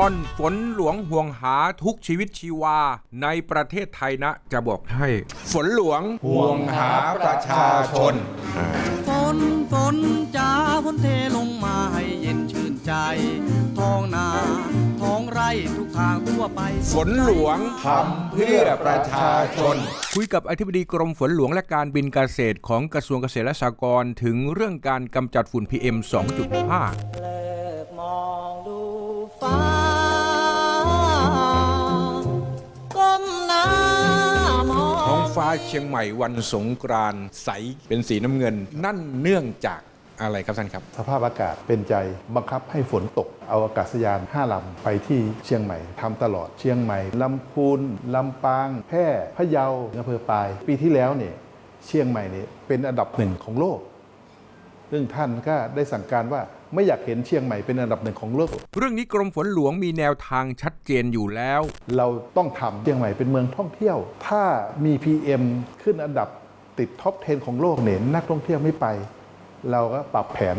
อนฝนหลวงห่วงหาทุกชีวิตชีวา ในประเทศไทยนะ จะบอกให้ ฝนหลวงห่วงหาประชาชน ฝนฝนจ้าฝนเทลงมาให้เย็นชื่นใจ ท้องนา ท้องไร่ทุกทางทั่วไป ฝนหลวงทำเพื่อประชาชน คุยกับอธิบดีกรมฝนหลวงและการบินเกษตรของกระทรวงเกษตรและสหกรณ์ถึงเรื่องการกำจัดฝุ่น PM 2.5 ฟ้าเชียงใหม่วันสงกรานต์ใสเป็นสีน้ำเงิน นั่นเนื่องจากอะไรครับท่านครับ สภาพอากาศเป็นใจบังคับให้ฝนตก เอาอากาศยาน5ลำไปที่เชียงใหม่ทำตลอดเชียงใหม่ลำพูนลำปาง แพร่พะเยาอำเภอปาย ปีที่แล้วเนี่ยเชียงใหม่เนี่ยเป็นอันดับหนึ่งของโลก ซึ่งท่านก็ได้สั่งการว่าไม่อยากเห็นเชียงใหม่เป็นอันดับหนึ่งของโลก เรื่องนี้กรมฝนหลวงมีแนวทางชัด เจนอยู่แล้ว เราต้องทำเชียงใหม่เป็นเมืองท่องเที่ยว ถ้ามี PM ขึ้นอันดับติดท็อป 10 ของโลกเนี่ยนักท่องเที่ยวไม่ไป เราก็ปรับแผน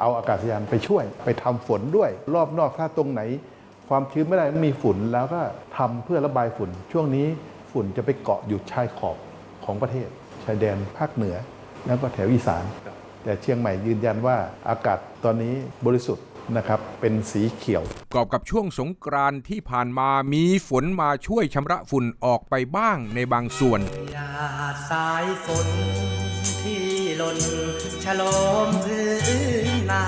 เอาอากาศยานไปช่วย ไปทำฝนด้วย รอบนอกถ้าตรงไหน ความชื้นไม่ได้มีฝุ่นแล้วก็ทำเพื่อระบายฝุ่น ช่วงนี้ฝุ่นจะไปเกาะอยู่ชายขอบของประเทศ ชายแดนภาคเหนือ แล้วก็แถวอีสาน แต่เชียงใหม่ยืนยันว่าอากาศตอนนี้บริสุทธิ์ นะครับเป็นสีเขียว กอบกับช่วงสงกรานต์ที่ผ่านมามีฝนมาช่วยชำระฝุ่นออกไปบ้างในบางส่วน หยาดสายฝนที่หล่นฉลมพื้นนา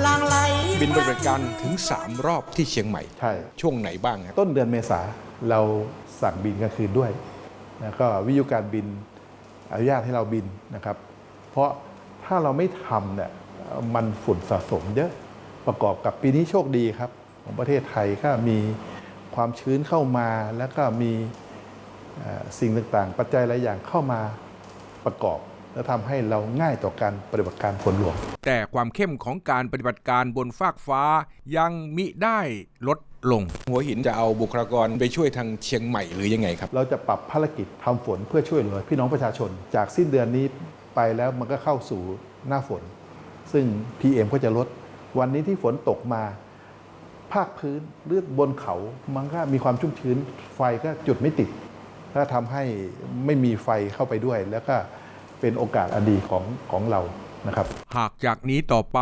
หลังไหลบินปฏิบัติการถึง 3 รอบที่เชียงใหม่ ใช่ ช่วงไหนบ้างครับต้นเดือนเมษาเราสั่งบินกลางคืนด้วยแล้วก็วิทยุการบินอนุญาตให้เราบินนะครับ เพราะถ้าเราไม่ทำเนี่ยมันฝุ่นสะสมเยอะ ประกอบกับปีนี้โชคดีครับ ของประเทศไทยก็มีความชื้นเข้ามาแล้วก็มีเอ่อสิ่งต่างๆ ปัจจัยหลายอย่างเข้ามาประกอบ และทำให้เราง่ายต่อการปฏิบัติการฝนหลวง แต่ความเข้มของการปฏิบัติการบนฟากฟ้ายังมิได้ลดลง หัวหินจะเอาบุคลากรไปช่วยทางเชียงใหม่หรือยังไงครับ เราจะปรับภารกิจทำฝนเพื่อช่วยเหลือพี่น้องประชาชน จากสิ้นเดือนนี้ไปแล้วมันก็เข้าสู่หน้าฝน ซึ่ง PM ก็จะลด วันนี้ที่ฝนตกมา ภาคพื้นหรือบนเขามันก็มีความชุ่มชื้นไฟก็จุดไม่ติดถ้าทำให้ไม่มีไฟเข้าไปด้วย แล้วก็เป็นโอกาสอดีของของเรานะครับ หากจากนี้ต่อไป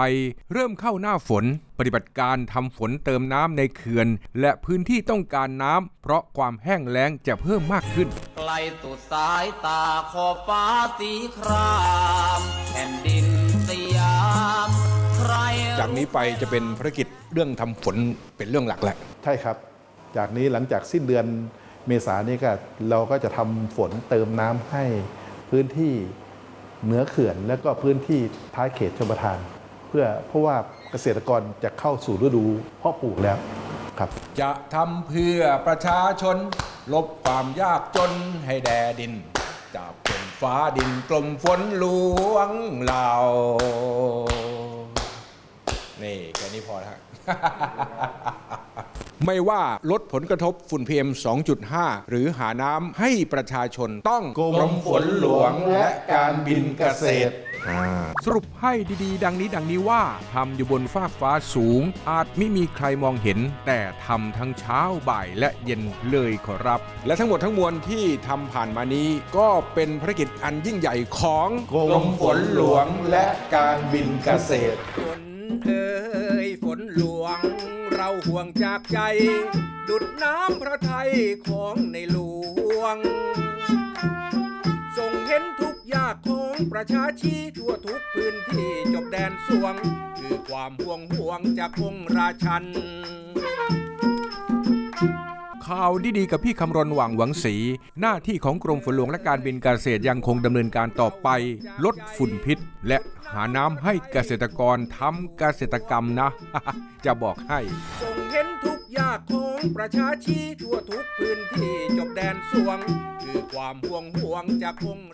เริ่มเข้าหน้าฝน ปฏิบัติการทำฝนเติมน้ำในเขื่อน และพื้นที่ต้องการน้ำเพราะความแห้งแล้งจะเพิ่มมากขึ้น ไกลตุดสายตาขอบฟ้าสีครา นี้ไปจะเป็นภารกิจเรื่องทำฝนเป็นเรื่องหลักแหละใช่ครับ จากนี้หลังจากสิ้นเดือนเมษายนนี้ก็เราก็จะทำฝนเติมน้ำให้พื้นที่เหนือเขื่อนและก็พื้นที่ท้ายเขตชลประทาน เพื่อเพราะว่าเกษตรกรจะเข้าสู่ฤดูเพาะปลูกแล้วครับ จะทำเพื่อประชาชน ลบความยากจนให้แดดินจากกลมฟ้าดินกลมฝนหลวงเรา นี่แค่นี้พอแล้วไม่ว่าลดผลกระทบฝุ่น PM 2.5 หรือหาน้ำให้ประชาชนต้องกรมฝนหลวงและการบินเกษตร สรุปให้ดีๆ ดังนี้ดังนี้ว่าทำอยู่บนฟากฟ้าสูง อาจไม่มีใครมองเห็น แต่ทำทั้งเช้าบ่ายและเย็นเลยขอรับ และทั้งหมดทั้งมวลที่ทำผ่านมานี้ ก็เป็นภารกิจอันยิ่งใหญ่ของกรมฝนหลวงและการบินเกษตร ห่วงจากใจ ดุดน้ำพระทัยของในหลวง ทรงเห็นทุกยากของประชาชีทั่วทุกพื้นที่จบแดนสวง คือความห่วงห่วงจากองค์ราชัน ข่าวดีๆกับพี่คำรณหวังหวังสี หน้าที่ของกรมฝนหลวงและการบินเกษตรยังคงดำเนินการต่อไป ลดฝุ่นพิษ และหาน้ำให้เกษตรกรทำเกษตรกรรมนะ จะบอกให้ส่งเห็นทุกยากของประชาชีทั่วทุกพื้นที่จบแดนสวง คือความห่วงห่วงจากองค์